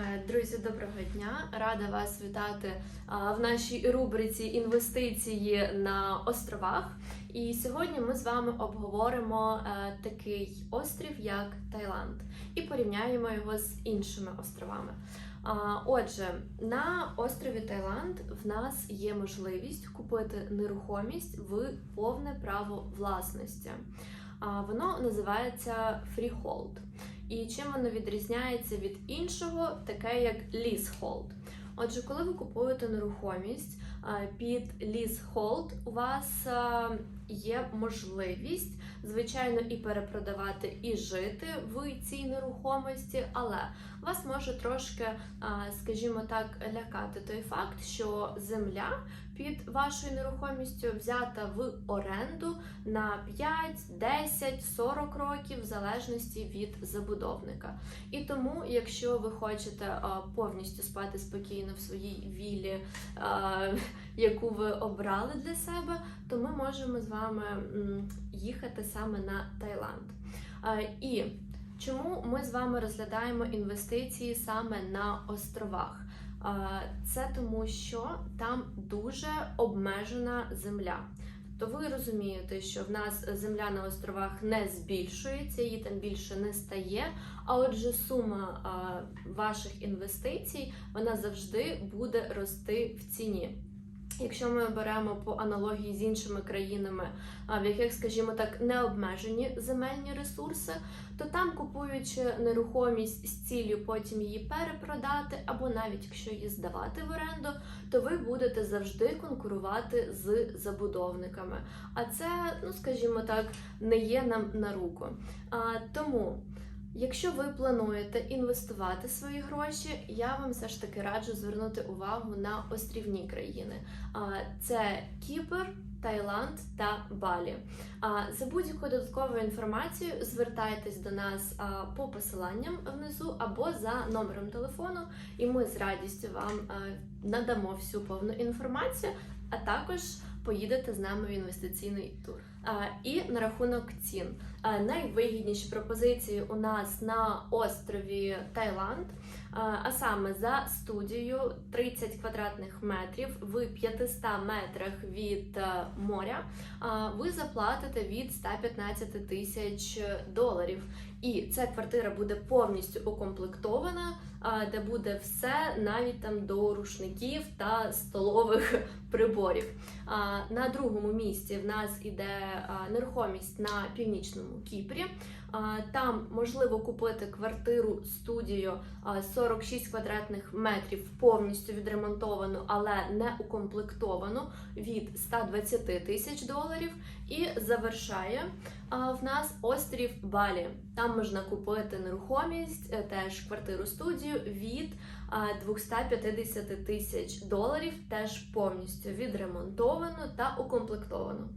Е, Друзі, доброго дня! Рада вас вітати в нашій рубриці інвестиції на островах. І сьогодні ми з вами обговоримо е, такий острів, як Таїланд, і порівняємо його з іншими островами. Отже, на острові Таїланд в нас є можливість купити нерухомість в повне право власності. Воно називається Freehold. І чим воно відрізняється від іншого, таке як leasehold. Отже, коли ви купуєте нерухомість під leasehold, у вас є можливість, звичайно, і перепродавати, і жити в цій нерухомості, але вас може трошки, скажімо так, лякати той факт, що земля під вашою нерухомістю взята в оренду на 5, 10, 40 років в залежності від забудовника. І тому, якщо ви хочете повністю спати спокійно в своїй вілі, яку ви обрали для себе, то ми можемо з вами їхати саме на Таїланд. І чому ми з вами розглядаємо інвестиції саме на островах? Це тому, що там дуже обмежена земля. То ви розумієте, що в нас земля на островах не збільшується, її там більше не стає. А отже, сума ваших інвестицій вона завжди буде рости в ціні. Якщо ми беремо по аналогії з іншими країнами, в яких, скажімо так, не обмежені земельні ресурси, то там, купуючи нерухомість з ціллю потім її перепродати, або навіть якщо її здавати в оренду, то ви будете завжди конкурувати з забудовниками. А це, ну скажімо так, не є нам на руку. А, тому. Якщо ви плануєте інвестувати свої гроші, я вам все ж таки раджу звернути увагу на острівні країни. Це Кіпр, Таїланд та Балі. За будь-якою додатковою інформацією звертайтесь до нас по посиланням внизу або за номером телефону, і ми з радістю вам надамо всю повну інформацію, а також поїдете з нами в інвестиційний тур. І на рахунок цін. Найвигідніші пропозиції у нас на острові Таїланд, а саме за студію 30 квадратних метрів в 500 метрах від е, моря. Ви заплатите від 115 тисяч доларів. І ця квартира буде повністю укомплектована, де буде все, навіть там до рушників та столових приборів. На другому місці в нас іде нерухомість на північному Кіпрі. Там можливо купити квартиру студію 46 квадратних метрів, повністю відремонтовану, але не укомплектовану від 120 тисяч доларів. І завершає в нас острів Балі. Там можна купити нерухомість, е, теж квартиру студію від 250 тисяч доларів, теж повністю відремонтовану та укомплектовану.